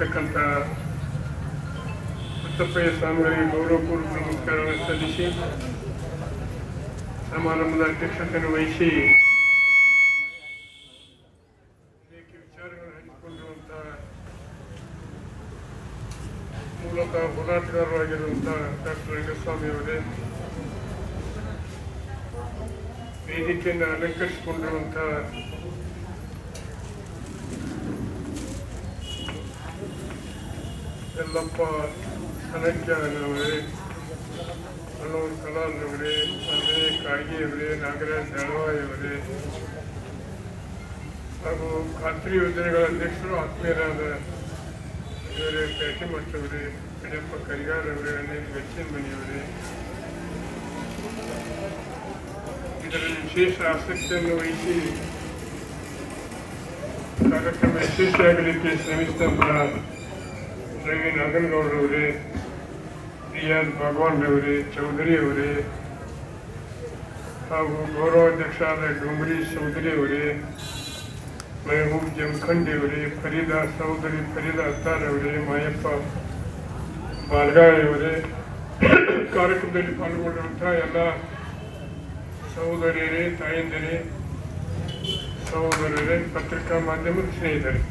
ವಹಿಸಿರ್ತಕ್ಕಂಥ ಮುತ್ತಪ್ಪಯ್ಯ ಸ್ವಾಮಿಗಳಿಗೆ ಗೌರವಪೂರ್ವಕ ನಮಸ್ಕಾರವನ್ನು ಸಲ್ಲಿಸಿ ಸಮಾರಂಭದ ಅಧ್ಯಕ್ಷತೆಯನ್ನು ವಹಿಸಿ ಅನೇಕ ವಿಚಾರಗಳನ್ನು ಹಂಚಿಕೊಂಡಿರುವಂತಹ ಮೂಲತಃ ಹೋರಾಟಗಾರರಾಗಿರುವಂತಹ ಡಾಕ್ಟರ್ ರಂಗಸ್ವಾಮಿ ಅವರೇ, ವೇದಿಕೆಯನ್ನು ಅಲಂಕರಿಸಿಕೊಂಡಿರುವಂತಹ ಯಲ್ಲಪ್ಪ ಅನಂತ್ಯವರೇ ಹಲವು ಕಲಾಲ್ರವರೇ ಅಂದರೆ ಕಾಗಿಯವರೇ ನಾಗರಾಜ್ ದಳವಾಯಿ ಅವರೇ ಹಾಗೂ ಖಾತ್ರಿ ಯೋಜನೆಗಳ ಅಧ್ಯಕ್ಷರು ಆತ್ಮೀಯರಾದ ಇವರೇ ಪ್ಯಾಟಿಮಠ್ ಅವರೇ ಕಡೆಯಪ್ಪ ಕರಿಗಾರ್ ಅವರೇ ಅನೇಕ ಬೆಚ್ಚಿನ ಮನೆಯವರೇ ಇದರಲ್ಲಿ ವಿಶೇಷ ಆಸಕ್ತಿಯನ್ನು ವಹಿಸಿ ಕಾರ್ಯಕ್ರಮ ಯಶಸ್ವಿಯಾಗಲಿಕ್ಕೆ ಶ್ರಮಿಸಿದಂತಹ ರವಿ ನಾಗನಗೌಡರವರೇ ರಿಯಾಜ್ ಭಗವಾನ್ ರವರೇ ಚೌಧರಿ ಅವರೇ ಹಾಗೂ ಗೌರವಾಧ್ಯಕ್ಷರಾದ ಡೋಂಗ್ರಿ ಚೌಧರಿ ಅವರೇ ಮೆಹಬೂಬ್ ಜಮಖಂಡಿ ಅವರೇ ಫರೀದಾ ಸಹೋದರಿ ಫರೀದಾ ಅತ್ತಾರ್ ಅವರೇ ಮಾಯಪ್ಪ ಬಾಲ್ಗಾಳಿ ಅವರೇ ಕಾರ್ಯಕ್ರಮದಲ್ಲಿ ಪಾಲ್ಗೊಂಡಿರುವಂತಹ ಎಲ್ಲ ಸಹೋದರಿಯರೇ ತಾಯಂದಿರೇ ಸಹೋದರರೇ ಪತ್ರಿಕಾ ಮಾಧ್ಯಮದ ಸ್ನೇಹಿತರೆ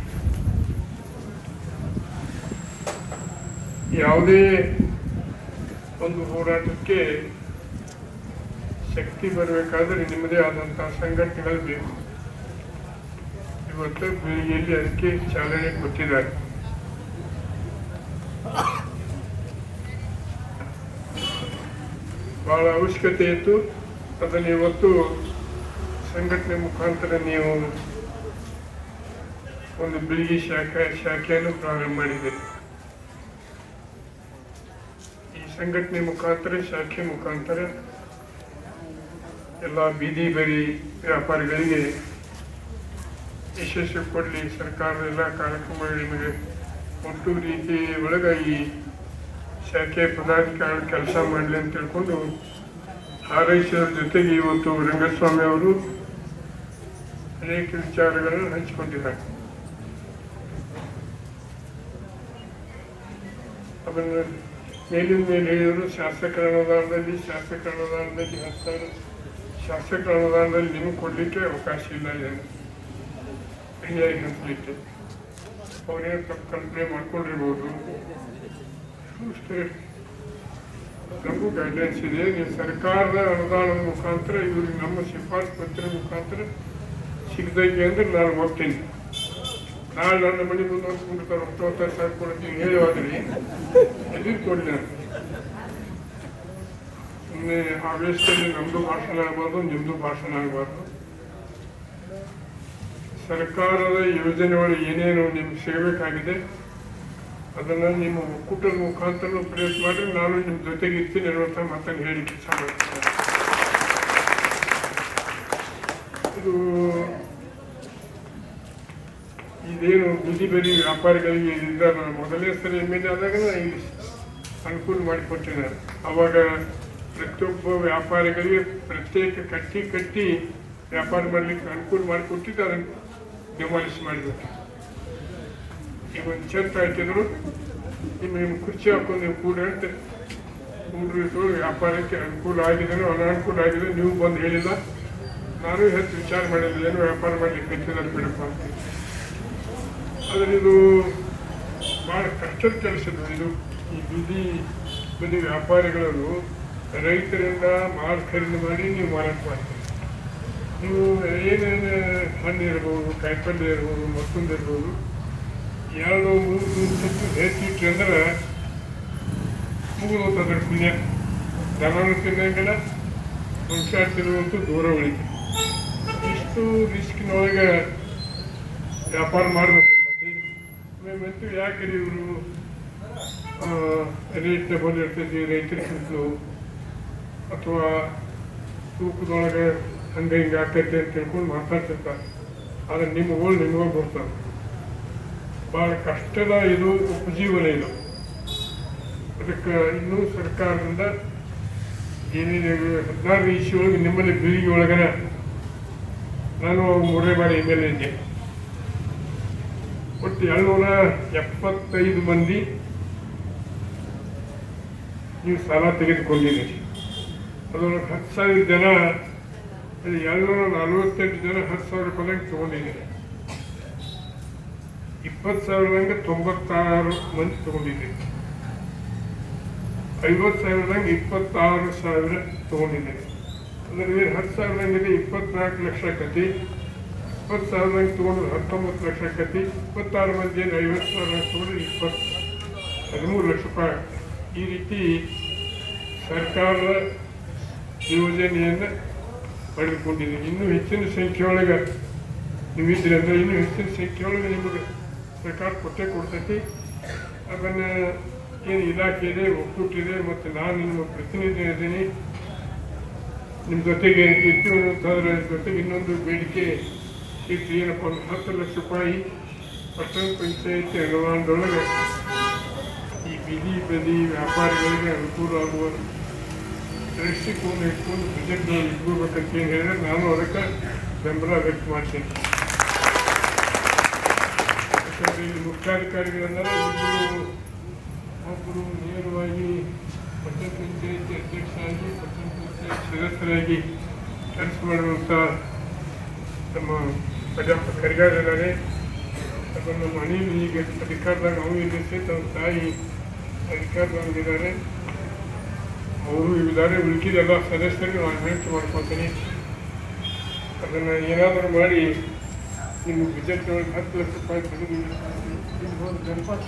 ಯಾವುದೇ ಒಂದು ಹೋರಾಟಕ್ಕೆ ಶಕ್ತಿ ಬರಬೇಕಾದ್ರೆ ನಿಮ್ಮದೇ ಆದಂತಹ ಸಂಘಟನೆಗಳು ಬೇಕು. ಇವತ್ತು ಬೆಳಿಗ್ಗೆಯಲ್ಲಿ ಅದಕ್ಕೆ ಚಾಲನೆ ಕೊಟ್ಟಿದ್ದಾರೆ. ಬಹಳ ಅವಶ್ಯಕತೆ ಇತ್ತು. ಅದನ್ನು ಇವತ್ತು ಸಂಘಟನೆ ಮುಖಾಂತರ ನೀವು ಒಂದು ಬೆಳಿಗ್ಗೆ ಶಾಖೆ, ಶಾಖೆಯನ್ನು ಪ್ರಾರಂಭ ಮಾಡಿದ್ದೀರಿ ಈ ಸಂಘಟನೆ ಮುಖಾಂತರ, ಶಾಖೆ ಮುಖಾಂತರ ಎಲ್ಲ ಬೀದಿ ಬರಿ ವ್ಯಾಪಾರಿಗಳಿಗೆ ಯಶಸ್ಸು ಕೊಡಲಿ. ಸರ್ಕಾರದ ಎಲ್ಲ ಕಾರ್ಯಕ್ರಮಗಳು ನಿಮಗೆ ಒಟ್ಟು ರೀತಿ ಒಳಗೆ ಈ ಶಾಖೆ ಪದಾಧಿಕಾರಿಗಳು ಕೆಲಸ ಮಾಡಲಿ ಅಂತ ತಿಳ್ಕೊಂಡು ಹಾರೈಸೋದ್ರ ಜೊತೆಗೆ ಇವತ್ತು ರಂಗಸ್ವಾಮಿ ಅವರು ಅನೇಕ ವಿಚಾರಗಳನ್ನು ಹಂಚಿಕೊಂಡಿದ್ದಾರೆ. ಅದನ್ನು ಮೇಲಿನ ಮೇಲೆ ಹೇಳಿದರು, ಶಾಸಕರ ಅನುದಾನದಲ್ಲಿ ಶಾಸಕರ ಅನುದಾನದಲ್ಲಿ ಹತ್ತಾರು ಶಾಸಕರ ಅನುದಾನದಲ್ಲಿ ನಿಮಗೆ ಕೊಡಲಿಕ್ಕೆ ಅವಕಾಶ ಇಲ್ಲ ಏನು? ಫ್ರೀಯಾಗಿ ಹಂಚಲಿಕ್ಕೆ ಅವರೇನು ತಪ್ಪು ಕಲ್ಪನೆ ಮಾಡ್ಕೊಂಡಿರ್ಬೋದು. ನಮಗೂ ಗೈಡ್ಲೈನ್ಸ್ ಇದೆ. ನೀವು ಸರ್ಕಾರದ ಅನುದಾನದ ಮುಖಾಂತರ, ಇವ್ರಿಗೆ ನಮ್ಮ ಶಿಫಾರಸು ಪತ್ರ ಮುಖಾಂತರ ಸಿಗ್ದೈತೆ ಅಂದ್ರೆ ನಾನು ನಾಳೆ ನನ್ನ ಮನೆ ಬಂದು ಹೊಂದ್ಕೊಂಡಿರ್ತಾರೆ ಹತ್ತೊಂಬತ್ತು ಸಾವಿರ ಕೊಡ್ತೀನಿ ಹೇಳಿ ಹೋದ್ರಿ ಎದುರು ಕೊಡಲಿ ನಾನು ಆ ಆವೇಶದಲ್ಲಿ ನಮ್ಮದು ಭಾಷಣ ಆಗಬಾರ್ದು ನಿಮ್ಮದು ಭಾಷಣ ಆಗಬಾರ್ದು. ಸರ್ಕಾರದ ಯೋಜನೆಗಳು ಏನೇನು ನಿಮ್ಗೆ ಸಿಗಬೇಕಾಗಿದೆ, ಅದನ್ನು ನಿಮ್ಮ ಒಕ್ಕೂಟದ ಮುಖಾಂತರ ಪ್ರಯತ್ನ ಮಾಡಿ, ನಾನು ನಿಮ್ಮ ಜೊತೆಗೆ ಇರ್ತೀನಿ ಅನ್ನುವಂಥ ಮಾತನ್ನು ಹೇಳಿ ಕೆಲಸ ಇದು ಇದೇನು ಬೀದಿ ಬರೀ ವ್ಯಾಪಾರಿಗಳಿಗೆ ಇದ್ದ ನಾನು ಮೊದಲನೇ ಸರಿ ಎಂ ಎಲ್ ಎ ಆದಾಗ ಅನುಕೂಲ ಮಾಡಿಕೊಟ್ಟಿದ್ದೆ ಅವಾಗ ಪ್ರತಿಯೊಬ್ಬ ವ್ಯಾಪಾರಿಗಳಿಗೆ ಪ್ರತ್ಯೇಕ ಕಟ್ಟಿ ಕಟ್ಟಿ ವ್ಯಾಪಾರ ಮಾಡಲಿಕ್ಕೆ ಅನುಕೂಲ ಮಾಡಿಕೊಟ್ಟಿದ್ದು ಅದನ್ನು ಡಿಮಾಲಿಷ್ ಮಾಡಿಬಿಟ್ಟು ಈಗ ಒಂದು ನಿಮ್ಮ ನಿಮ್ಮ ಕುರ್ಚಿ ಹಾಕೊಂಡು ನೀವು ಕೂಡ ಅಂತ ವ್ಯಾಪಾರಕ್ಕೆ ಅನುಕೂಲ ಆಗಿದೆನೋ ಅನಾನುಕೂಲ ಆಗಿದೆ, ನೀವು ಬಂದು ಹೇಳಿಲ್ಲ. ನಾನು ಹೆಚ್ಚು ವಿಚಾರ ಮಾಡಿಲ್ಲ ಏನು ವ್ಯಾಪಾರ ಮಾಡಲಿಕ್ಕೆ ಹೆಚ್ಚಿದ್ದಾರೆ ಬಿಡಪ್ಪ ಅಂತ. ಆದರೆ ಇದು ಭಾಳ ಕಷ್ಟದ ಕೆಲಸ ಇದು. ಈ ಬೀದಿ, ಬದಿ ವ್ಯಾಪಾರಿಗಳನ್ನು ರೈತರಿಂದ ಮಾಲ್ ಖರೀದಿ ಮಾಡಿ ನೀವು ಮಾರಾಟ ಮಾಡ್ತೀರಿ. ನೀವು ಏನೇನು ಹಣ್ಣು ಇರ್ಬೋದು ಕಾಯಿಪಲ್ಯ ಇರ್ಬೋದು, ಮತ್ತೊಂದು ಇರ್ಬೋದು, ಎರಡು ಮೂರು ಸತ್ತು ಹೆಚ್ಚಿಟ್ರಿ ಅಂದ್ರೆ ಮುಗಿದು ಹೋಗ್ತದೆ ಪುಣ್ಯ. ದನನೂ ತಿನ್ನಂಗಿಲ್ಲ ಮನುಷ್ಯ ತಿನ್ನುವಂತೂ ದೂರ ಉಳಿತು ಇಷ್ಟು ರಿಸ್ಕಿನೊಳಗೆ ವ್ಯಾಪಾರ ಮಾಡಬೇಕು. ಮತ್ತು ಯಾಕೆ ಇವರು ರೇಟ್ ಡಬಲ್ ಇರ್ತೈತಿ ರೈತರ ಅಥವಾ ತೂಕದೊಳಗೆ ಹಂಗೆ ಹಿಂಗೆ ಆಗ್ತೈತೆ ಅಂತ ತಿಳ್ಕೊಂಡು ಮಾತಾಡ್ತಿರ್ತಾರೆ. ಆದರೆ ನಿಮ್ಮ ಊರು ನಿಮ್ಗೆ ಬರ್ತಾರೆ ಭಾಳ ಕಷ್ಟದ ಇದು ಉಪಜೀವನ ಇದು. ಅದಕ್ಕೆ ಇನ್ನೂ ಸರ್ಕಾರದಿಂದ ಏನೇನು ಹದಿನಾರು ಇಸಿ ಒಳಗೆ ನಿಮ್ಮಲ್ಲಿ ಬೀಳಿಗೆ ಒಳಗನೆ ನಾನು ಮೂರೇ ಬಾರಿ ಎ ಇದ್ದೆ. ಒಟ್ಟು ಏಳ್ನೂರ ಎಪ್ಪತ್ತೈದು ಮಂದಿ ನೀವು ಸಾಲ ತೆಗೆದುಕೊಂಡಿದ್ದೀರಿ ಅದರೊಳಗೆ ಹತ್ತು ಸಾವಿರ ಜನ ಏಳ್ನೂರ ನಲವತ್ತೆಂಟು ಜನ ಹತ್ತು ಸಾವಿರ ರೂಪಾಯಿ ತೊಗೊಂಡಿದ್ದೀರಿ. ಇಪ್ಪತ್ತು ಸಾವಿರದಂಗೆ ತೊಂಬತ್ತಾರು ಮಂದಿ ತೊಗೊಂಡಿದ್ದೀರಿ. ಐವತ್ತು ಸಾವಿರದಂಗೆ ಇಪ್ಪತ್ತಾರು ಸಾವಿರ ತೊಗೊಂಡಿದ್ದೀರಿ. ಅಂದರೆ ಹತ್ತು ಸಾವಿರದಂಗೆ ಇಪ್ಪತ್ನಾಲ್ಕು ಲಕ್ಷ ಕತಿ ಇಪ್ಪತ್ತು ಸಾವಿರದಂಗೆ ತೊಗೊಂಡ್ರೆ ಹತ್ತೊಂಬತ್ತು ಲಕ್ಷ ಆಕತಿ ಇಪ್ಪತ್ತಾರು ಮಂದಿ ಐವತ್ತು ಸಾವಿರ ತೊಗೊಂಡ್ರೆ ಇಪ್ಪತ್ತು ಹದಿಮೂರು ಲಕ್ಷ ರೂಪಾಯಿ. ಈ ರೀತಿ ಸರ್ಕಾರದ ಯೋಜನೆಯನ್ನು ಪಡೆದುಕೊಂಡಿದ್ದೀನಿ ಇನ್ನೂ ಹೆಚ್ಚಿನ ಸಂಖ್ಯೆಯೊಳಗೆ ನೀವಿದ್ರಿ ಅಂದರೆ ಇನ್ನೂ ಹೆಚ್ಚಿನ ಸಂಖ್ಯೆಯೊಳಗೆ ನಿಮಗೆ ಸರ್ಕಾರ ಕೊಟ್ಟೆ ಕೊಡ್ತೈತಿ. ಅದನ್ನು ಏನು ಇಲಾಖೆ ಇದೆ ಒಕ್ಕೂಟಿದೆ ಮತ್ತು ನಾನು ನಿಮ್ಮ ಪ್ರತಿನಿಧಿ ಇದ್ದೀನಿ. ನಿಮ್ಮ ಜೊತೆಗೆ ಇರ್ತೀವಿ ಅಂತಂದ್ರೆ ಜೊತೆಗೆ ಇನ್ನೊಂದು ಬೇಡಿಕೆ ಇತ್ತು ಏನಪ್ಪ ಒಂದು ಹತ್ತು ಲಕ್ಷ ರೂಪಾಯಿ ಪಟ್ಟಣ ಪಂಚಾಯತಿ ಅನುದಾನದೊಳಗೆ ಈ ಬೀದಿ ಬದಿ ವ್ಯಾಪಾರಿಗಳಿಗೆ ಅನುಕೂಲ ಆಗುವ ದೃಷ್ಟಿಕೋನ ಇಟ್ಕೊಂಡು ಬಜೆಟ್ನ ಇಟ್ಕೋಬೇಕಂತ ಏನು ಹೇಳಿದ್ರೆ ನಾನು ಅದಕ್ಕೆ ಬೆಂಬಲ ವ್ಯಕ್ತ ಮಾಡ್ತೀನಿ ಯಾಕಂದ್ರೆ ಇಲ್ಲಿ ಮುಖ್ಯಾಧಿಕಾರಿಗಳಂದರೆ ಇಬ್ಬರು ಒಬ್ಬರು ನೇರವಾಗಿ ಪಟ್ಟಣ ಪಂಚಾಯತಿ ಅಧ್ಯಕ್ಷ ಆಗಿ ಪಟ್ಟಣ ಪಂಚಾಯತ್ ಸದಸ್ಯರಾಗಿ ಕೆಲಸ ಮಾಡುವಂಥ ನಮ್ಮ ಪ್ರಜಾಪ ಕರಿಗಾರಿದ್ದಾರೆ ಅದನ್ನು ನಮ್ಮ ಅನಿಲ್ ಈಗ ಅಧಿಕಾರದಾಗ ಅವನು ಇಲ್ಲಿ ಸಹಿತ ಅವ್ರ ತಾಯಿ ಅಧಿಕಾರದಾಗಿದ್ದಾರೆ ಅವರು ಇದ್ದಾರೆ ಉಳಿಕಿದೆಲ್ಲ ಸದಸ್ಯರಿಗೆ ನಾನು ವಿನಂತಿ ಮಾಡ್ಕೊತೀನಿ ಅದನ್ನು ಏನಾದರೂ ಮಾಡಿ ನಿಮ್ಮ ಬಜೆಟ್ ಒಳಗೆ ಹತ್ತು ಲಕ್ಷ ರೂಪಾಯಿ ಜನಪದ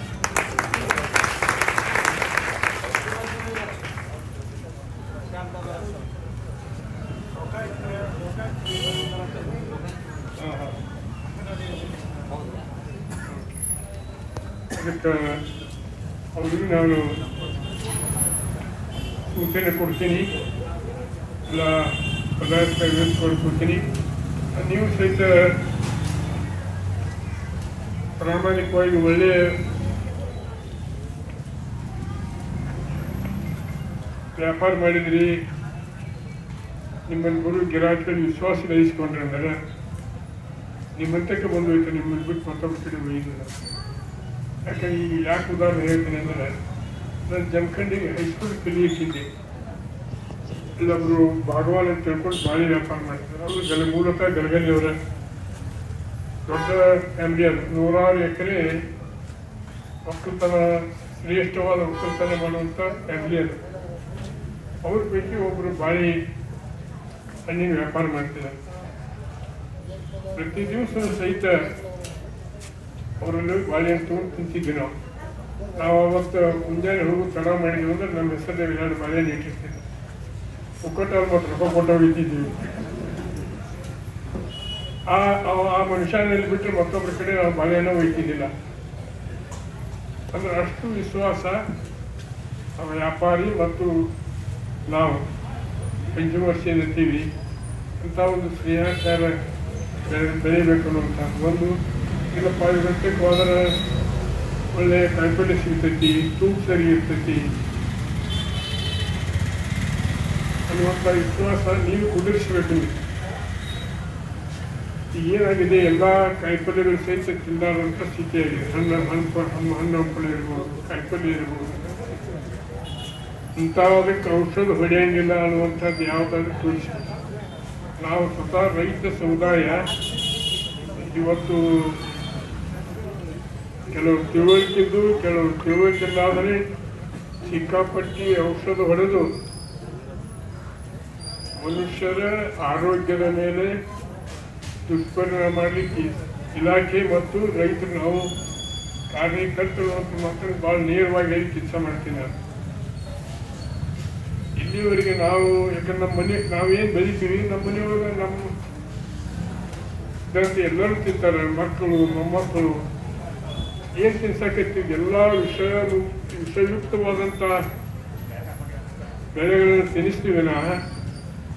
ಅದಕ್ಕೆ ಅವ್ರಿಗೆ ನಾನು ಸೂಚನೆ ಕೊಡ್ತೀನಿ ಎಲ್ಲ ಪದಾರ್ಥ ಕೊಡ್ತೀನಿ ನೀವು ಸಹಿತ ಪ್ರಾಮಾಣಿಕವಾಗಿ ಒಳ್ಳೆಯ ವ್ಯಾಪಾರ ಮಾಡಿದ್ರಿ ನಿಮ್ಮನ್ನು ಗುರು ಗಿರಾಕಿಯಲ್ಲಿ ವಿಶ್ವಾಸ ವಹಿಸ್ಕೊಂಡ್ರೆ ನಿಮ್ಮಂತಕ್ಕೆ ಬಂದು ಹೋಯ್ತು ನಿಮ್ಮನ್ನು ಬಿಟ್ಟು ಮತ್ತೊಬ್ಬರ ಕಡೆ ಒಯ್ದಿಲ್ಲ ಯಾಕಂದ್ರೆ ಈ ಯಾಕೆ ಉದಾಹರಣೆ ಹೇಳ್ತೀನಿ ಅಂದರೆ, ನಾನು ಜಮಖಂಡಿಗೆ ಹೈಸ್ಕೂಲ್ ಕಲಿಯಕ್ಕಿದ್ದೆ ಇಲ್ಲೊಬ್ರು ಭಾಗವಾನ್ ಅಂತ ತಿಳ್ಕೊಂಡು ಭಾರಿ ವ್ಯಾಪಾರ ಮಾಡ್ತಾರೆ ಅವರು ಗಲ ಮೂಲಕ ಗಲಗಲಿಯವರ ದೊಡ್ಡ ಫ್ಯಾಮಿಲಿ ಅದು. ನೂರಾರು ಎಕರೆ ಒಕ್ಕಲ್ತನ ಶ್ರೇಷ್ಠವಾದ ಒಕ್ಕಲ್ತನ ಮಾಡುವಂಥ ಫ್ಯಾಮಿಲಿ ಅದು. ಅವ್ರ ಪೈಕಿ ಒಬ್ಬರು ಭಾರಿ ಹಣ್ಣಿನ ವ್ಯಾಪಾರ ಮಾಡ್ತಿದ್ದಾರೆ. ಪ್ರತಿ ದಿವಸ ಸಹಿತ ಅವರಲ್ಲಿ ಬಾಳೆಹಣ್ಣು ತೊಗೊಂಡು ತಿಂತಿದ್ವಿ ನಾವು. ನಾವು ಅವತ್ತು ಮುಂಜಾನೆ ಹೋಗಿ ತಡ ಮಾಡಿದ್ವಿ ಅಂದ್ರೆ ನಮ್ಮ ಹೆಸರಲ್ಲಿ ಎರಡು ಬಾಳೆಹಣ್ಣು ಇಟ್ಟಿರ್ತೀವಿ ಒಕ್ಕಟ್ಟು ಮತ್ತು ರೊಕ್ಕ ಕೊಟ್ಟವ್ರು ಇಟ್ಟಿದ್ದೀವಿ ಆ, ಆ- ಮನುಷ್ಯನಲ್ಲಿ ಬಿಟ್ಟರೆ ಮತ್ತೊಬ್ಬರ ಕಡೆ ನಾವು ಬಾಳೆಹಣ್ಣು ಒಯ್ತಿದ್ದಿಲ್ಲ ಅಂದ್ರೆ ಅಷ್ಟು ವಿಶ್ವಾಸ ಆ ವ್ಯಾಪಾರಿ ಮತ್ತು ನಾವು ಕನ್ಸ್ಯೂಮರ್ಸ್ ಏನಿರ್ತೀವಿ ಅಂತ ಒಂದು ಸ್ನೇಹಾಚಾರ ಬೆಳೆಯಬೇಕು ಅನ್ನುವಂಥ ಒಂದು ಐದು ಗಂಟೆಗೆ ಹೋದ್ರೆ ಒಳ್ಳೆ ಕಾಯಿಪಲ್ಲೆ ಸಿಗ್ತೈತಿ, ತೂಕ ಸರಿ ಇರ್ತೈತಿ. ಅನ್ನುವಂಥ ವಿಶ್ವಾಸ ನೀವು ಕುದುರಿಸ್ಬೇಕು ಏನಾಗಿದೆ, ಎಲ್ಲ ಕಾಯಿಪಲ್ಯಗಳು ಸಹಿತ ತಿನ್ನಲಾರಂಥ ಸ್ಥಿತಿಯಾಗಿದೆ ಹಣ್ಣು ಹಣ್ಣು ಹಣ್ಣು ಹಣ್ಣು ಹಂಪಲು ಇರ್ಬೋದು, ಕಾಯಿಪಲ್ಯ ಇರ್ಬೋದು. ಇಂಥವಾದಕ್ಕೆ ಔಷಧ ಹೊಡೆಯಂಗಿಲ್ಲ ಅನ್ನುವಂಥದ್ದು ಯಾವುದಾದ್ರೂ ತೋರಿಸಿ ನಾವು ಸ್ವತಃ ರೈತ ಸಮುದಾಯ, ಇವತ್ತು ಕೆಲವರು ತಿಳುವಳಿಕೆದ್ದು ಕೆಲವರು ತಿಳುವಳಿಕೆ ಇಲ್ಲಾದರೆ ಸಿಕ್ಕಾಪಟ್ಟಿ ಔಷಧ ಹೊಡೆದು ಮನುಷ್ಯರ ಆರೋಗ್ಯದ ಮೇಲೆ ದುಷ್ಪರಿಣಾಮ ಮಾಡಲಿಕ್ಕೆ ಇಲಾಖೆ ಮತ್ತು ರೈತರು ನಾವು ಕಾರ್ಯಕರ್ತರು ಮತ್ತು ಮಕ್ಕಳು ಭಾಳ ನೇರವಾಗಿ ಹೇಳಿ ಕೆಲಸ ಮಾಡ್ತೀನಿ ಇಲ್ಲಿವರೆಗೆ ನಾವು, ಯಾಕಂದ್ರೆ ನಮ್ಮ ಮನೆ, ನಾವೇನು ಬೆಳಿತೀವಿ, ನಮ್ಮ ಮನೆಯೊಳಗೆ ನಮ್ಮ ಜಾಸ್ತಿ ಎಲ್ಲರೂ ತಿಂತಾರೆ, ಮಕ್ಕಳು, ಮೊಮ್ಮಕ್ಕಳು. ಏನು ತಿನ್ಸಕತ್ತೀವಿ ಎಲ್ಲ ವಿಷಯ ವಿಷಯುಕ್ತವಾದಂಥ ಬೆಳೆಗಳನ್ನು ತಿನ್ನಿಸ್ತೀವಿ ನಾ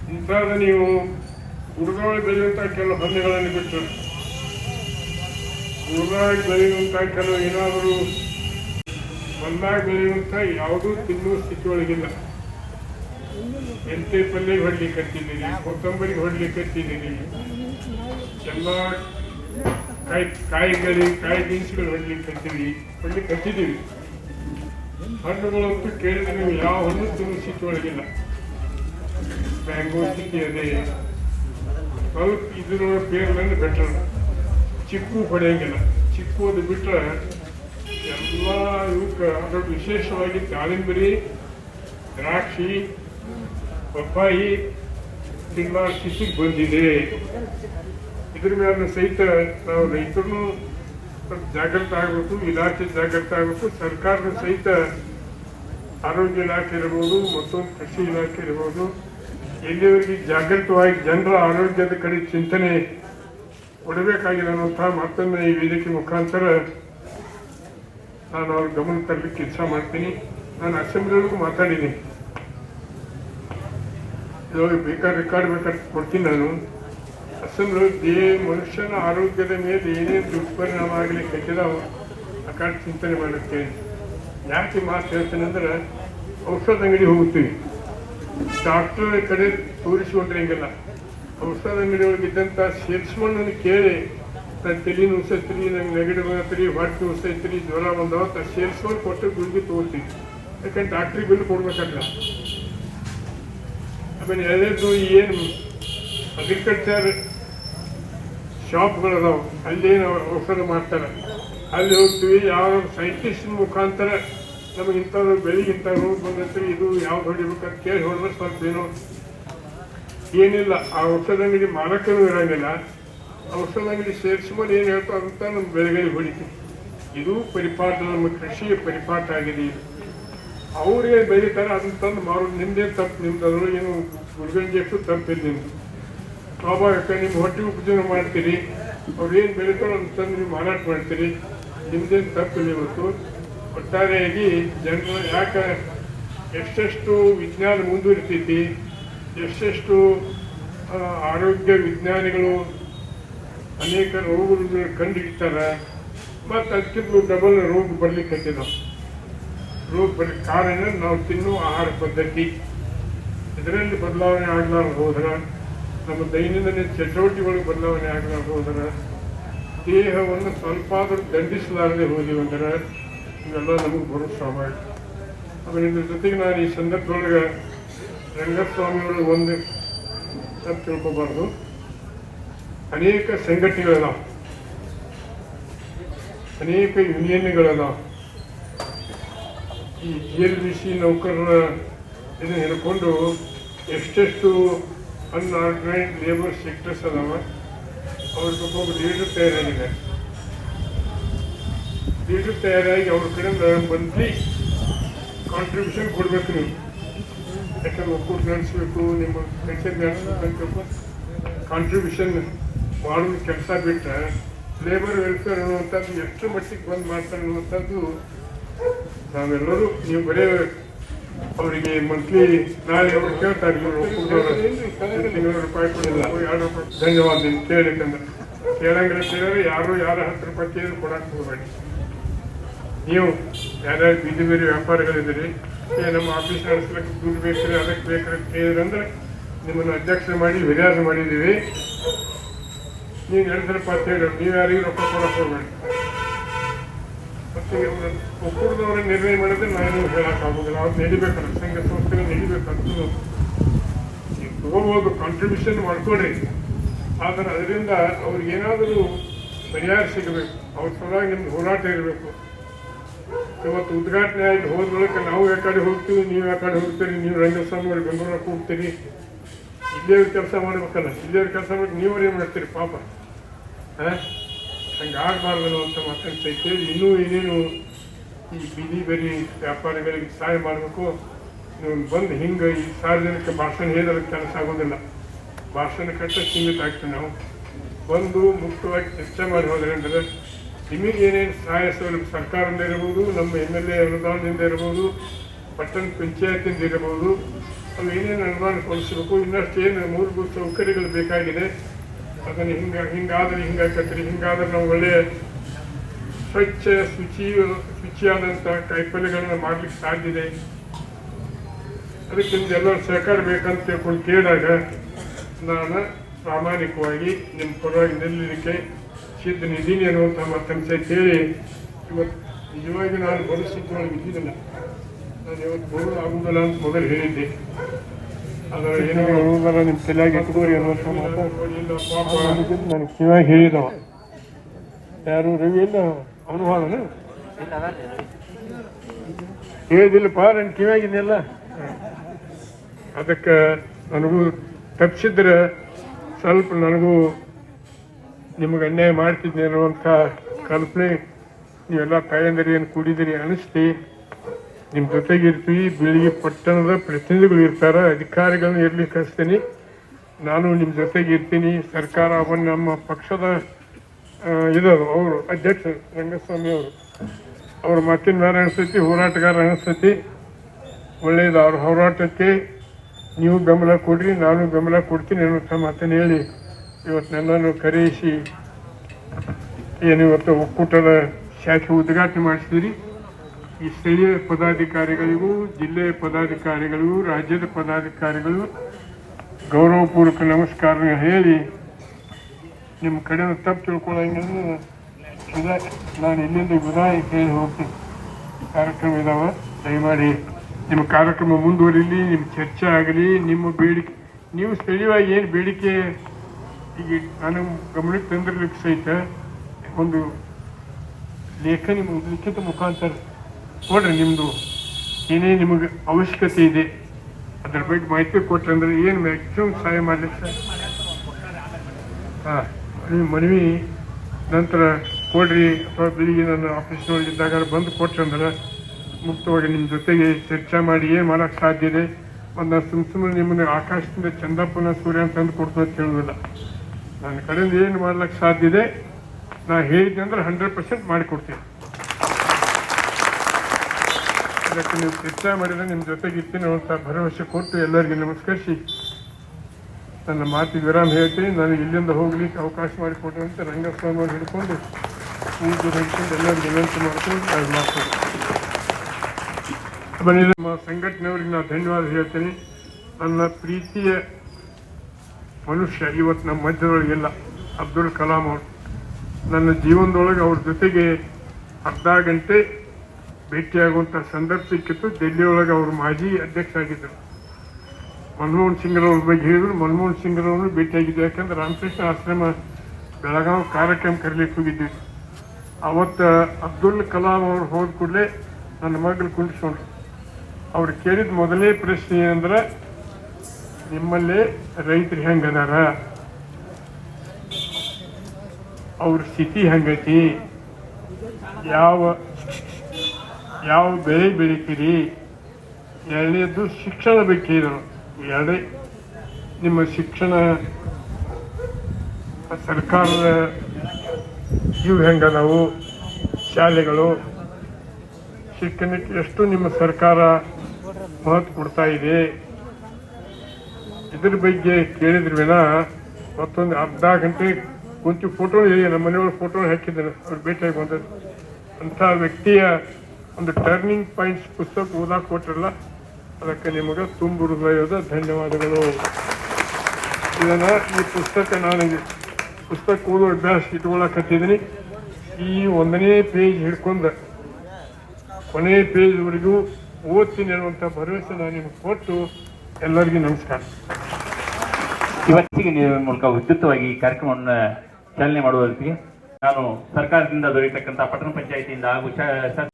ಮುಂತಾದ ನೀವು ಹುಡುಗಗಳು ಬೆಳೆಯುವಂಥ ಕೆಲವು ಹಣ್ಣುಗಳನ್ನು ಬಿಟ್ಟು ಊರಾಗ ಬೆಳೆಯುವಂಥ ಕೆಲವು ಏನಾದರೂ ಬಂದಾಗ ಬೆಳೆಯುವಂಥ ಯಾವುದೂ ತಿನ್ನುವ ಸ್ಥಿತಿ ಒಳಗಿಲ್ಲ ಎಂತೆ ಪಲ್ಯ ಹೊಡ್ಲಿಕ್ಕೆ ಹತ್ತಿದ್ದೀರಿ ಕೊತ್ತಂಬರಿ ಹೊಡ್ಲಿಕ್ಕೆ ಹತ್ತಿದ್ದೀರಿ, ಎಲ್ಲ ಕಾಯಿ ಕಾಯಿಗಳಿ ಕಾಯಿ ದಿನಸುಗಳು ಹೊಡ್ಲಿಕ್ಕೆ ಕಟ್ಟಿದ್ವಿ ಹೊಡ್ಲಿಕ್ಕೆ ಕಟ್ಟಿದ್ದೀವಿ ಹಣ್ಣುಗಳಂತೂ ಕೇಳಿದ್ರೆ ನೀವು ಯಾವ ಹಣ್ಣು ತುಂಬ ಒಳಗಿಲ್ಲ. ಮ್ಯಾಂಗೋ ಸ್ಥಿತಿ ಅದೇ ಸ್ವಲ್ಪ ಇದ್ರೊಳಗೆ ಪೇರ್ಲನ್ನು ಬೆಟರ್ ಚಿಕ್ಕು ಹೊಡೆಯಂಗಿಲ್ಲ ಚಿಕ್ಕು ಅದು ಬಿಟ್ರೆ ಎಲ್ಲ ಇವಕ್ಕೆ ಅದರ ವಿಶೇಷವಾಗಿ ದಾಳಿಂಬರಿ, ದ್ರಾಕ್ಷಿ, ಪಪ್ಪಾಯಿ ತಿನ್ನೋ ಸ್ಥಿತಿಗೆ ಬಂದಿದೆ. ಇದ್ರ ಮೇಲೆ ಸಹಿತ ನಾವು ರೈತರು ಜಾಗೃತ ಆಗಬೇಕು, ಇಲಾಖೆ ಜಾಗೃತ ಆಗಬೇಕು, ಸರ್ಕಾರದ ಸಹಿತ ಆರೋಗ್ಯ ಇಲಾಖೆ ಇರ್ಬೋದು, ಮತ್ತೊಂದು ಕೃಷಿ ಇಲಾಖೆ ಇರ್ಬೋದು ಎಲ್ಲಿವರೆಗೆ ಜಾಗೃತವಾಗಿ ಜನರ ಆರೋಗ್ಯದ ಕಡೆ ಚಿಂತನೆ ಕೊಡಬೇಕಾಗಿದೆ ಅನ್ನುವಂಥ ಮತ್ತೊಮ್ಮೆ ಈ ವೇದಿಕೆ ಮುಖಾಂತರ ನಾನು ಅವ್ರ ಗಮನ ತರಲಿಕ್ಕೆ ಕೆಲಸ ಮಾಡ್ತೀನಿ. ನಾನು ಅಸೆಂಬ್ಲಿವರೆಗೂ ಮಾತಾಡಿದ್ದೀನಿ. ಇವಾಗ ಬೇಕಾದ್ರೆ ರೆಕಾರ್ಡ್ ಬೇಕಾದ್ರೆ ಕೊಡ್ತೀನಿ ನಾನು. ದೇ ಮನುಷ್ಯನ ಆರೋಗ್ಯದ ಮೇಲೆ ಏನೇನು ದುಷ್ಪರಿಣಾಮ ಆಗಲಿಕ್ಕೆ ಆ ಕಡೆ ಚಿಂತನೆ ಮಾಡುತ್ತೆ ಯಾಕೆ ಮಾತು ಹೇಳ್ತೇನೆ ಅಂದ್ರೆ ಔಷಧ ಅಂಗಡಿ ಹೋಗುತ್ತೀವಿ. ಡಾಕ್ಟರ್ ಕಡೆ ತೋರಿಸಿಕೊಂಡ್ರೆ ಹಿಂಗಿಲ್ಲ. ಔಷಧ ಅಂಗಡಿ ಒಳಗೆ ಇದ್ದಂಥ ಸೇಲ್ಸ್ಮನ್ ಕೇಳಿ ನನ್ನ ತಲೆ ನುಸೈತ್ರಿ ನಂಗೆ ನೆಗಡಿ ಬಂದತ್ರಿ ಹೊಟ್ಟೆ ನುಸೈತ್ರಿ ಜ್ವರ ಬಂದವ ಸೇಲ್ಸ್ಮನ್ ಕೊಟ್ಟು ಗುಳಿಗೆ ತಗೋತೀವಿ ಯಾಕಂದ್ರೆ ಡಾಕ್ಟ್ರಿಗೆ ಬಿಲ್ ಕೊಡ್ಬೇಕಲ್ಲ ಆಮೇಲೆ ಎರಡನೇದು ಏನು ಅಗ್ರಿಕಲ್ಚರ್ ಶಾಪ್ಗಳು ಅದಾವೆ ಅಲ್ಲೇನು ಔಷಧ ಮಾಡ್ತಾರೆ. ಅಲ್ಲಿ ಹೋಗ್ತೀವಿ ಯಾವ ಸೈಂಟಿಸ್ಟ್ ಮುಖಾಂತರ ನಮಗೆ ಇಂಥದ್ದು ಬೆಳಿಗ್ಗೆ ಇಂಥ ರೋಗ ಬಂದೈತ್ರಿ ಇದು ಯಾವ್ದು ಹೊಡಿಬೇಕಂತ ಕೇಳಿ ಹೊಡೆದ್ರೆ ಸ್ವಲ್ಪ ಏನು ಏನಿಲ್ಲ. ಆ ಔಷಧ ಅಂಗಡಿ ಮಾಡೋಕ್ಕೂ ಇರೋಂಗಿಲ್ಲ. ಔಷಧ ಅಂಗಡಿ ಸೇರಿಸ್ಕೊಂಡು ಏನು ಹೇಳ್ತೋ ಅಂತ ನಮ್ಮ ಬೆಳೆಗಳಿಗೆ ಹೊಡಿತೀವಿ. ಇದು ಪರಿಪಾಠ, ನಮ್ಮ ಕೃಷಿಯ ಪರಿಪಾಠ ಆಗಿದೆ ಇದು. ಅವ್ರಿಗೆ ಬೆಳೀತಾರೆ, ಅದನ್ನ ತಂದು ಮಾರೋದು. ನಿಮ್ದೇ ತಪ್ಪು? ನಿಮ್ದು ಅದ್ರೊಳಗೆ ಏನು ಗುಡ್ಗಂಜಿ ಎಷ್ಟು ತಪ್ಪಿಲ್ಲ ನಿಮ್ದು. ಸ್ವಾಭಾವಿಕ ನಿಮ್ಮ ಹೊಟ್ಟೆ ಉಪಜೀವನ ಮಾಡ್ತೀರಿ. ಅವ್ರು ಏನು ಬೆಳೀತಾರೋ ಅದನ್ನ ತಂದು ನೀವು ಮಾರಾಟ ಮಾಡ್ತೀರಿ. ನಿಮ್ದೇನು ತಪ್ಪಿಲ್ಲ ಇವತ್ತು. ಒಟ್ಟಾರೆಯಾಗಿ ಜನರು ಯಾಕೆ ಎಷ್ಟೆಷ್ಟು ವಿಜ್ಞಾನ ಮುಂದುವರಿತೈತಿ, ಎಷ್ಟೆಷ್ಟು ಆರೋಗ್ಯ ವಿಜ್ಞಾನಿಗಳು ಅನೇಕ ರೋಗಗಳನ್ನು ಕಂಡುಹಿಡ್ತಾರೆ, ಮತ್ತು ಅದಕ್ಕಿಂತ ಡಬಲ್ ರೋಗ ಬರಲಿಕ್ಕೆ ನಾವು. ರೋಗ ಬರ್ಲಿಕ್ಕೆ ಕಾರಣ ನಾವು ತಿನ್ನುವ ಆಹಾರ ಪದ್ಧತಿ. ಇದರಲ್ಲಿ ಬದಲಾವಣೆ ಆಗಲಾರ ಹೋದ್ರೆ? ನಮ್ಮ ದೈನಂದಿನ ಚಟುವಟಿಕೆಗಳಿಗೆ ಬದಲಾವಣೆ ಆಗ್ಲಾರ್ದು ಅಂದ್ರೆ, ದೇಹವನ್ನು ಸ್ವಲ್ಪ ಆದರೂ ದಂಡಿಸಲಾರದೆ ಹೋದಿವಿ ಅಂದ್ರೆ ಇವೆಲ್ಲ ನಮಗೆ ಬರೋ ಸ್ವಾಭಾವಿಕ ಆಮೇಲೆ ಇದ್ರ ಜೊತೆಗೆ ನಾನು ಈ ಸಂದರ್ಭದೊಳಗೆ ರಂಗಸ್ವಾಮಿಗಳು ಒಂದು ತಿಳ್ಕೊಬಾರ್ದು. ಅನೇಕ ಸಂಘಟನೆಗಳದಾವ ಅನೇಕ ಯೂನಿಯನ್ಗಳದಾವ ಈ ಜಿ ಎಲ್ ಬಿ ಸಿ ನೌಕರರ ಇದನ್ನು ಹಿಡ್ಕೊಂಡು ಎಷ್ಟೆಷ್ಟು ಅನ್ಆರ್ಗನೈಸ್ಡ್ ಲೇಬರ್ ಸೆಕ್ಟರ್ಸ್ ಅದಾವ ಅವ್ರ ಸ್ವಲ್ಪ ಲೀಡರ್ ತಯಾರಾಗಿದೆ. ಲೀಡರ್ ತಯಾರಾಗಿ ಅವ್ರ ಕಡೆಯಿಂದ ಮಂತ್ಲಿ ಕಾಂಟ್ರಿಬ್ಯೂಷನ್ ಕೊಡ್ಬೇಕು ನೀವು. ಯಾಕಂದ್ರೆ ಒಕ್ಕೂಟ ನಡೆಸಬೇಕು, ನಿಮ್ಮ ಪೆನ್ಷನ್ ನಡೆಸಬೇಕು ಕಾಂಟ್ರಿಬ್ಯೂಷನ್ ಮಾಡೋದು ಕೆಲಸ ಬಿಟ್ಟರೆ ಲೇಬರ್ ವೆಲ್ಫೇರ್ ಅನ್ನುವಂಥದ್ದು ಎಷ್ಟು ಮಟ್ಟಿಗೆ ಬಂದ್ ಮಾಡ್ತಾರೆ ಅನ್ನುವಂಥದ್ದು ನಾವೆಲ್ಲರೂ ನೀವು ಬರೇ ಅವರಿಗೆ ಮಂತ್ಲಿ ನಾಳೆ ಅವರು ಕೇಳ್ತಾರೆ ತಿಂಗಳು ರೂಪಾಯಿ ಕೊಡಿಲ್ಲ ಎರಡು ಧನ್ಯವಾದ ಕೇಳಿಕಂದ್ರೆ ಕೇಳಂಗಿಲ್ಲ ಕೇಳಿದ್ರೆ ಯಾರು ಯಾರ ಹತ್ತು ರೂಪಾಯಿ ಕೇಳಿ ಕೊಡಕ್ಕೆ ಹೋಗಬೇಡಿ ನೀವು ಯಾರ್ಯಾರು ಬೇರೆ ಬೇರೆ ವ್ಯಾಪಾರಿಗಳಿದ್ದೀರಿ, ಏ, ನಮ್ಮ ಆಫೀಸ್ ನಡೆಸ್ಲಿಕ್ಕೆ ದುಡ್ಡು ಬೇಕ್ರಿ ಅದಕ್ಕೆ ಅಂತ ಕೇಳಿದ್ರಂದ್ರೆ ನಿಮ್ಮನ್ನು ಅಧ್ಯಕ್ಷ ಮಾಡಿ ವಿನ್ಯಾಸ ಮಾಡಿದ್ದೀವಿ. ನೀವು ನಡೆದ್ರಪ್ಪ ಅಂತ ಹೇಳಿ ನೀವು ಯಾರಿಗೂ ರೊಕ್ಕ ಕೊಡಕ್ಕೆ ಹೋಗ್ಬೇಡಿ. ಮತ್ತೆ ಒಕ್ಕೂಟದವರ ನಿರ್ಣಯ ಮಾಡಿದ್ರೆ ನಾನು ಹೇಳೋಕ್ಕಾಗೋದಿಲ್ಲ ಅವ್ರು ನಡಿಬೇಕಲ್ಲ ಸಂಘ ಸಂಸ್ಥೆಗಳು ನಡಿಬೇಕಂತ ನೀವು ತಗೋಬೋದು ಕಾಂಟ್ರಿಬ್ಯೂಷನ್ ಮಾಡ್ಕೊಡಿ ಆದರೆ ಅದರಿಂದ ಅವ್ರಿಗೇನಾದರೂ ಪರಿಹಾರ ಸಿಗಬೇಕು. ಅವ್ರ ಸಲುವಾಗಿ ನಿಮ್ಮ ಹೋರಾಟ ಇರಬೇಕು. ಇವತ್ತು ಉದ್ಘಾಟನೆ ಆಗಿ ಹೋದ ನಾವು ಯಾಕಡೆ ಹೋಗ್ತೀವಿ, ನೀವು ಯಾಕಡೆ ಹೋಗ್ತೀರಿ, ನೀವು ರಂಗಸ್ವಾಮಿ ಅವ್ರಿಗೆ ಬೆಂಗಳೂರಿಗೆ ಹೋಗ್ತೀರಿ ಇಲ್ಲೇ ಕೆಲಸ ಮಾಡ್ಬೇಕಲ್ಲ. ಇಲ್ಲೇ ಕೆಲಸ ಮಾಡಿ ನೀವು ಏನು ಮಾಡ್ತೀರಿ ಪಾಪ. ಹಾಂ? ಹಂಗೆ ಆಗಬಾರ್ದು ಅಂತ ಮಾತನ್ನು ಕೇಳಿ, ಇನ್ನೂ ಏನೇನು ಈ ಬೀದಿ ಬರಿ ವ್ಯಾಪಾರಿಗಳಿಗೆ ಸಹಾಯ ಮಾಡಬೇಕು? ನೀವು ಬಂದು ಹಿಂಗೆ ಈ ಸಾರ್ವಜನಿಕ ಭಾಷಣ ಹೇಳಿದ್ರೆ ಕೆಲಸ ಆಗೋದಿಲ್ಲ. ಭಾಷಣ ಕಟ್ಟ ಸೀಮಿತ ಆಗ್ತೀವಿ ನಾವು. ಬಂದು ಮುಕ್ತವಾಗಿ ಚರ್ಚೆ ಮಾಡಿ ಹೋದರೆ ಅಂದರೆ ನಿಮಗೆ ಏನೇನು ಸಹಾಯ ಸೌಲಭ್ಯ ಸರ್ಕಾರದಿಂದ ಇರ್ಬೋದು, ನಮ್ಮ ಎಂ ಎಲ್ ಎ ಅನುದಾನದಿಂದ ಇರ್ಬೋದು, ಪಟ್ಟಣ ಪಂಚಾಯತಿಂದ ಇರ್ಬೋದು ಅವು ಏನೇನು ಅನುದಾನ ಕೊಡಿಸಬೇಕು, ಇನ್ನಷ್ಟು ಏನು ಮೂಲಭೂತ ಸೌಕರ್ಯಗಳು ಬೇಕಾಗಿದೆ ಅದನ್ನು ಹಿಂಗೆ, ಹಿಂಗಾದ್ರೆ ಹಿಂಗಾಕತ್ರಿ ಹಿಂಗಾದ್ರೆ ನಾವು ಒಳ್ಳೆಯ ಸ್ವಚ್ಛ, ಶುಚಿ ಶುಚಿಯಾದಂಥ ಕಾಯಿಪಲ್ಯಗಳನ್ನು ಮಾಡ್ಲಿಕ್ಕೆ ಸಾಧ್ಯ ಇದೆ. ಅದಕ್ಕಿಂತ ಎಲ್ಲರೂ ಸಹಕಾರ ಬೇಕಂತ ತಿಳ್ಕೊಂಡು ಕೇಳಿದಾಗ ನಾನು ಪ್ರಾಮಾಣಿಕವಾಗಿ ನಿಮ್ಮ ಪರವಾಗಿ ನಿಲ್ಲಲಿಕ್ಕೆ ಸಿದ್ಧನಿದ್ದೀನಿ ಅನ್ನುವಂಥ ಮಾತನ್ನು ಸಹ ಕೇಳಿ, ಇವತ್ತು ನಿಜವಾಗಿ ನಾನು ಬರೋ ಸ್ಥಿತಿಯೊಳಗೆ ಇದ್ದಿದ್ದಿಲ್ಲ ನಾನು ಇವತ್ತು ಬರೋದು ಆಗುವುದಿಲ್ಲ ಅಂತ ಮೊದಲು ಹೇಳಿದ್ದೆ. ಬರುವುದಲ್ಲ ನಿಮ್ಮ ತಲೆಯಾಗಿ ಇಟ್ಕೋರಿ ಅನ್ನುವಂಥ ಮಾತು ನನಗೆ ಕಿವಾಗ ಹೇಳಿದವ. ಯಾರು ರವಿ ಇಲ್ಲ? ಅವನು ಹೋದನು ಹೇಳಿದಿಲ್ಲಪ್ಪ ನನ್ನ ಕಿವಾಗಿನೆಲ್ಲ ಅದಕ್ಕೆ ನನಗೂ ತಪ್ಪಿಸಿದ್ರೆ ಸ್ವಲ್ಪ ನನಗೂ ನಿಮಗೆ ಅನ್ಯಾಯ ಮಾಡ್ತಿದ್ದೆ ಅನ್ನುವಂಥ ಕಲ್ಪನೆ ನೀವೆಲ್ಲ ತಾಯಂದಿರಿ ಏನು ಕೂಡಿದಿರಿ ಅನಿಸ್ತಿ ನಿಮ್ಮ ಜೊತೆಗೆ ಇರ್ತೀವಿ, ಬೀಳಿಗೆ ಪಟ್ಟಣದ ಪ್ರತಿನಿಧಿಗಳು ಇರ್ತಾರೆ, ಅಧಿಕಾರಿಗಳನ್ನ ಇರಲಿ ಕಳಿಸ್ತೀನಿ. ನಾನು ನಿಮ್ಮ ಜೊತೆಗೆ ಇರ್ತೀನಿ. ಸರ್ಕಾರ ಅವನ್ನ ನಮ್ಮ ಪಕ್ಷದ ಇದರು ಅವರು ಅಧ್ಯಕ್ಷ ರಂಗಸ್ವಾಮಿ ಅವರು. ಅವ್ರ ಮಾತಿನ ಮೇಲೆ ಅನಿಸ್ತೈತಿ, ಹೋರಾಟಗಾರ ಅನಿಸ್ತೈತಿ. ಒಳ್ಳೆಯದು ಅವ್ರ ಹೋರಾಟಕ್ಕೆ ನೀವು ಬೆಂಬಲ ಕೊಡ್ರಿ, ನಾನು ಬೆಂಬಲ ಕೊಡ್ತೀನಿ ತಮ್ಮ ಮಾತನ್ನು ಹೇಳಿ ಇವತ್ತು ನನ್ನನ್ನು ಕರೆಯಿಸಿ, ಏನು ಇವತ್ತು ಒಕ್ಕೂಟದ ಶಾಖೆ ಉದ್ಘಾಟನೆ ಮಾಡಿಸಿದಿರಿ. ಈ ಸ್ಥಳೀಯ ಪದಾಧಿಕಾರಿಗಳಿಗೂ, ಜಿಲ್ಲೆಯ ಪದಾಧಿಕಾರಿಗಳಿಗೂ ರಾಜ್ಯದ ಪದಾಧಿಕಾರಿಗಳು ಗೌರವಪೂರ್ವಕ ನಮಸ್ಕಾರ ಹೇಳಿ ನಿಮ್ಮ ಕಡೆ ತಪ್ಪು ತಿಳ್ಕೊಳ್ಳಂಗಿಲ್ಲ ವಿದಾಯ ನಾನು ಇಲ್ಲಿಂದ ವಿದಾಯ ಹೇಳಿ ಹೋಗ್ತೀನಿ. ಕಾರ್ಯಕ್ರಮ ಇದಾವೆ, ದಯಮಾಡಿ ನಿಮ್ಮ ಕಾರ್ಯಕ್ರಮ ಮುಂದುವರಿಲಿ, ನಿಮ್ಮ ಚರ್ಚೆ ಆಗಲಿ, ನಿಮ್ಮ ಬೇಡಿಕೆ, ನೀವು ಸ್ಥಳೀಯವಾಗಿ ಏನು ಬೇಡಿಕೆ, ಈಗ ನಾನು ಗಮನಕ್ಕೆ ತಂದಿರ್ಲಿಕ್ಕೆ ಸಹಿತ ಒಂದು ಲೇಖನಿ ಲಿಖಿತ ಮುಖಾಂತರ ಕೊಡ್ರಿ ನಿಮ್ಮದು ಏನೇ ನಿಮಗೆ ಅವಶ್ಯಕತೆ ಇದೆ, ಅದ್ರ ಬಗ್ಗೆ ಮಾಹಿತಿ ಕೊಟ್ರೆ ಅಂದ್ರೆ ಏನು ಮ್ಯಾಕ್ಸಿಮಮ್ ಸಹಾಯ ಮಾಡ್ಲಿಕ್ಕೆ ಹಾಂ ನೀವು ಮನವಿ ನಂತರ ಕೊಡ್ರಿ ಅಥವಾ ಬೆಳಿಗ್ಗೆ ನನ್ನ ಆಫೀಸ್ನೊಳಗಿದ್ದಾಗ ಬಂದು ಕೊಟ್ರಂದ್ರೆ ಮುಕ್ತವಾಗಿ ನಿಮ್ಮ ಜೊತೆಗೆ ಚರ್ಚೆ ಮಾಡಿ ಏನು ಮಾಡೋಕ್ಕೆ ಸಾಧ್ಯ ಇದೆ. ಒಂದು ನಾನು ಸುಮ್ಮ ಸುಮ್ಮನೆ ನಿಮ್ಮನ್ನ ಆಕಾಶದಿಂದ ಚಂದಪ್ಪನ ಸೂರ್ಯ ಅಂತ ತಂದು ಕೊಡ್ತು ಅಂತ ಹೇಳೋದಿಲ್ಲ. ನನ್ನ ಕಡೆಯಿಂದ ಏನು ಮಾಡ್ಲಿಕ್ಕೆ ಸಾಧ್ಯ ಇದೆ ನಾನು ಹೇಳಿದ್ದೆ ಅಂದ್ರೆ ಹಂಡ್ರೆಡ್ ಪರ್ಸೆಂಟ್ ಮಾಡಿಕೊಡ್ತೀನಿ. ಅದಕ್ಕೆ ನೀವು ಚರ್ಚೆ ಮಾಡಿದ್ರೆ ನಿಮ್ಮ ಜೊತೆಗೆ ಇರ್ತೀನಿ ಅಂತ ಭರವಸೆ ಕೊಟ್ಟು ಎಲ್ಲರಿಗೂ ನಮಸ್ಕರಿಸಿ. ನನ್ನ ಮಾತಿಗೆ ವಿರಾಮ ಹೇಳ್ತೀನಿ. ನನಗೆ ಇಲ್ಲಿಂದ ಹೋಗ್ಲಿಕ್ಕೆ ಅವಕಾಶ ಮಾಡಿಕೊಟ್ಟಂತೆ ರಂಗಸ್ವಾಮಿ ಹಿಡ್ಕೊಂಡು ಪೂಜೆ ಹಿಡ್ಕೊಂಡು ಎಲ್ಲರಿಗೂ ವಿನಂತಿ ಮಾಡ್ಕೊಂಡು ನಾನು ಮಾಡ್ತೀನಿ. ನಮ್ಮ ಸಂಘಟನೆಯವ್ರಿಗೆ ನಾನು ಧನ್ಯವಾದ ಹೇಳ್ತೀನಿ. ನನ್ನ ಪ್ರೀತಿಯ ಮನುಷ್ಯ ಇವತ್ತು ನಮ್ಮ ಮಧ್ಯದೊಳಗಿಲ್ಲ ಅಬ್ದುಲ್ ಕಲಾಂ ಅವರು. ನನ್ನ ಜೀವನದೊಳಗೆ ಅವ್ರ ಜೊತೆಗೆ ಅರ್ಧ ಗಂಟೆ ಭೇಟಿಯಾಗುವಂಥ ಸಂದರ್ಭ ಸಿಕ್ಕಿತ್ತು ಡೆಲ್ಲಿಯೊಳಗೆ ಅವರು ಮಾಜಿ ಅಧ್ಯಕ್ಷ ಆಗಿದ್ದರು ಮನಮೋಹನ್ ಸಿಂಗ್ರವ್ರ ಬಗ್ಗೆ ಹೇಳಿದ್ರು. ಮನಮೋಹನ್ ಸಿಂಗ್ರವ್ರನ್ನು ಭೇಟಿಯಾಗಿದ್ದೆ ಯಾಕಂದ್ರೆ ರಾಮಕೃಷ್ಣ ಆಶ್ರಮ ಬೆಳಗಾವಿ ಕಾರ್ಯಕ್ರಮ ಕರೀಲಿಕ್ಕೆ ಹೋಗಿದ್ವಿ ಅವತ್ತು ಅಬ್ದುಲ್ ಕಲಾಂ ಅವ್ರು ಹೋದ ಕೂಡಲೇ ನನ್ನ ಮಗಳು ಕುಂಡಿಸ್ಕೊಂಡ್ರು. ಅವ್ರು ಕೇಳಿದ ಮೊದಲನೇ ಪ್ರಶ್ನೆ ಏನಂದ್ರೆ, ನಿಮ್ಮಲ್ಲಿ ರೈತರು ಹೆಂಗದಾರ ಅವ್ರ ಸ್ಥಿತಿ ಹೆಂಗೈತಿ? ಯಾವ ಯಾವ ಬೆಳೆ ಬೆಳಿತೀರಿ ಎರಡನೇದು ಶಿಕ್ಷಣ ಬೇಕಿದ್ರು ಎರಡೇ, ನಿಮ್ಮ ಶಿಕ್ಷಣ ಸರ್ಕಾರದ ಇವು ಹೆಂಗದಾವು ಶಾಲೆಗಳು, ಶಿಕ್ಷಣಕ್ಕೆ ಎಷ್ಟು ನಿಮ್ಮ ಸರ್ಕಾರ ಮಹತ್ವ ಕೊಡ್ತಾ ಇದೆ? ಇದ್ರ ಬಗ್ಗೆ ಕೇಳಿದ್ರ ವಿನ, ಮತ್ತೊಂದು ಅರ್ಧ ಗಂಟೆ ಕುಂತು ಫೋಟೋ ಇದೆ ನಮ್ಮ ಮನೆಯೊಳಗೆ ಫೋಟೋ ಹಾಕಿದ್ದೇನೆ ಅವ್ರು ಭೇಟಿಯಾಗಿ ಬಂದದ್ದು. ಅಂಥ ವ್ಯಕ್ತಿಯ ಒಂದು ಟರ್ನಿಂಗ್ ಪಾಯಿಂಟ್ಸ್ ಪುಸ್ತಕ ಓದಾಕ್ ಕೊಟ್ರಲ್ಲ? ಅದಕ್ಕೆ ನಿಮಗೆ ತುಂಬ ಹೃದಯದ ಧನ್ಯವಾದಗಳು. ಇದನ್ನು ಈ ಪುಸ್ತಕ ನಾನು ಪುಸ್ತಕ ಓದೋ ಅಭ್ಯಾಸ ಇಟ್ಕೊಳಕತ್ತಿದ್ದೀನಿ ಈ ಒಂದನೇ ಪೇಜ್ ಹಿಡ್ಕೊಂಡು ಕೊನೆಯ ಪೇಜ್ವರೆಗೂ ಓದ್ತೀನಿ ಅನ್ನುವಂಥ ಭರವಸೆ ನಾನು ನಿಮ್ಗೆ ಕೊಟ್ಟು ಎಲ್ಲರಿಗೂ ನಮಸ್ಕಾರ. ಇವತ್ತಿಗೆ ನೀವು ಮೂಲಕ ವಿದ್ಯುತ್ವಾಗಿ ಈ ಕಾರ್ಯಕ್ರಮವನ್ನು ಚಾಲನೆ ಮಾಡುವುದಕ್ಕೆ ನಾನು ಸರ್ಕಾರದಿಂದ ದೊರೆಯತಕ್ಕಂಥ ಪಟ್ಟಣ ಪಂಚಾಯಿತಿಯಿಂದ ಹಾಗೂ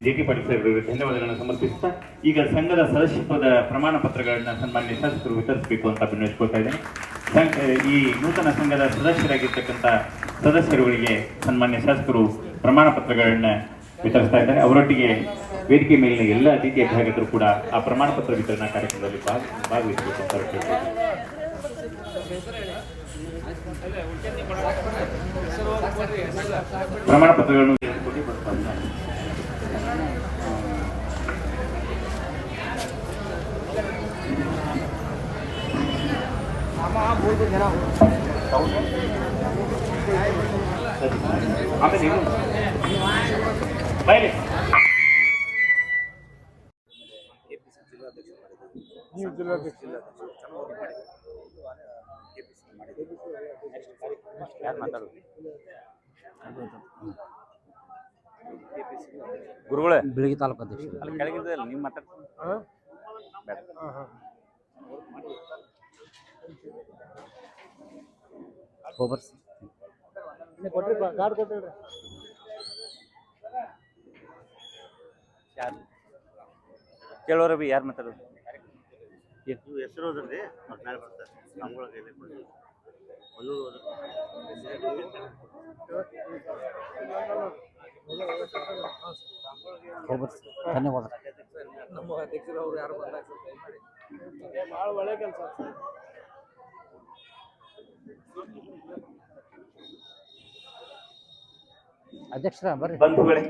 ಜೆ ಟಿ ಪಾಟೀಲ್ ಧನ್ಯವಾದಗಳನ್ನು ಸಮರ್ಪಿಸುತ್ತಾ, ಈಗ ಸಂಘದ ಸದಸ್ಯತ್ವದ ಪ್ರಮಾಣ ಪತ್ರಗಳನ್ನ ಸನ್ಮಾನ್ಯ ಶಾಸಕರು ವಿತರಿಸಬೇಕು ಅಂತ ವಿನಂತಿಸ್ಕೊಳ್ತಾ ಇದ್ದೇನೆ ಈ ನೂತನ ಸಂಘದ ಸದಸ್ಯರಾಗಿರ್ತಕ್ಕಂಥ ಸದಸ್ಯರುಗಳಿಗೆ ಸನ್ಮಾನ್ಯ ಶಾಸಕರು ಪ್ರಮಾಣ ಪತ್ರಗಳನ್ನ ವಿತರಿಸ್ತಾ ಇದ್ದಾರೆ ಅವರೊಟ್ಟಿಗೆ ವೇದಿಕೆ ಮೇಲಿನ ಎಲ್ಲ ಅತಿಥಿ ಅಭ್ಯಾಗತರು ಕೂಡ ಆ ಪ್ರಮಾಣ ಪತ್ರ ವಿತರಣಾ ಕಾರ್ಯಕ್ರಮದಲ್ಲಿ ಭಾಗ, ಭಾಗವಹಿಸಬೇಕು ಅಂತ. ಪ್ರಮಾಣ ಪತ್ರಗಳನ್ನು ತೆಗೆದುಕೊಂಡು ಬರ್ತಾ ಇದ್ದಾರೆ. ಆಮೇಲೆ ಇರು. ಬೈಲಿ ನೀವು ಜಿಲ್ಲಾಧ್ಯಕ್ಷ ಗುರುಗಳೇ ಬೆಳಗ್ಗೆ ತಾಲೂಕು ಅಧ್ಯಕ್ಷ. ಅಲ್ಲಿ ಕೆಳಗಿದ್ದಲ್ಲ ನೀವು ಮಾತಾಡ್ತೀನಿ ಹಾಂ? ಹಾಂ ಹಾಂ. ಹೋಬರ್ಸ್ ಯಾರು? ಕೇಳೋರ ಬಿ ಯಾರು ಮಾತಾಡೋದು? ಹೆಸರು ಹೋದ್ರಿ ಮತ್ತೆ ಮೇಲೆ ಬರ್ತಾರೆ. ನಮ್ಗಳ ಕೈಲಿ ಯಾರು ಬಂದಾಗ ಭಾಳ ಒಳ್ಳೆ ಕೆಲಸ. ಅಧ್ಯಕ್ಷರ ಬರ್ರಿ. ಬಂಧುಗಳೇ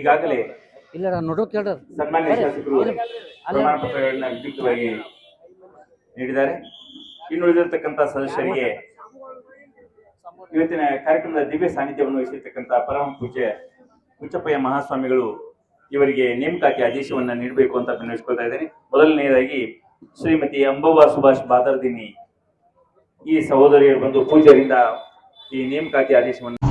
ಈಗಾಗಲೇ ಇಲ್ಲ ನೋಡೋ ಕೇಳ್ರಿ ಸನ್ಮಾನ್ಯ ಶಾಸಕರು ಪ್ರಮಾಣ ಪತ್ರಗಳನ್ನ ನೀಡಿದ್ದಾರೆ. ಇನ್ನುಳಿದಿರತಕ್ಕಂಥ ಸದಸ್ಯರಿಗೆ ಇವತ್ತಿನ ಕಾರ್ಯಕ್ರಮದ ದಿವ್ಯ ಸಾನ್ನಿಧ್ಯವನ್ನು ವಹಿಸಿರ್ತಕ್ಕಂಥ ಪರಮ ಪೂಜೆ ಹುಚ್ಚಪ್ಪಯ್ಯ ಮಹಾಸ್ವಾಮಿಗಳು ಇವರಿಗೆ ನೇಮಕಾತಿ ಆದೇಶವನ್ನು ನೀಡಬೇಕು ಅಂತ ವಿನಂತಿಸ್ಕೊಳ್ತಾ ಇದ್ದೇನೆ. ಮೊದಲನೆಯದಾಗಿ ಶ್ರೀಮತಿ ಅಂಬವ್ವ ಸುಭಾಷ್ ಬಾದರ್ದಿನಿ ಈ ಸಹೋದರಿಯರು ಬಂದು ಪೂಜೆಯಿಂದ ಈ ನೇಮಕಾತಿ ಆದೇಶವನ್ನು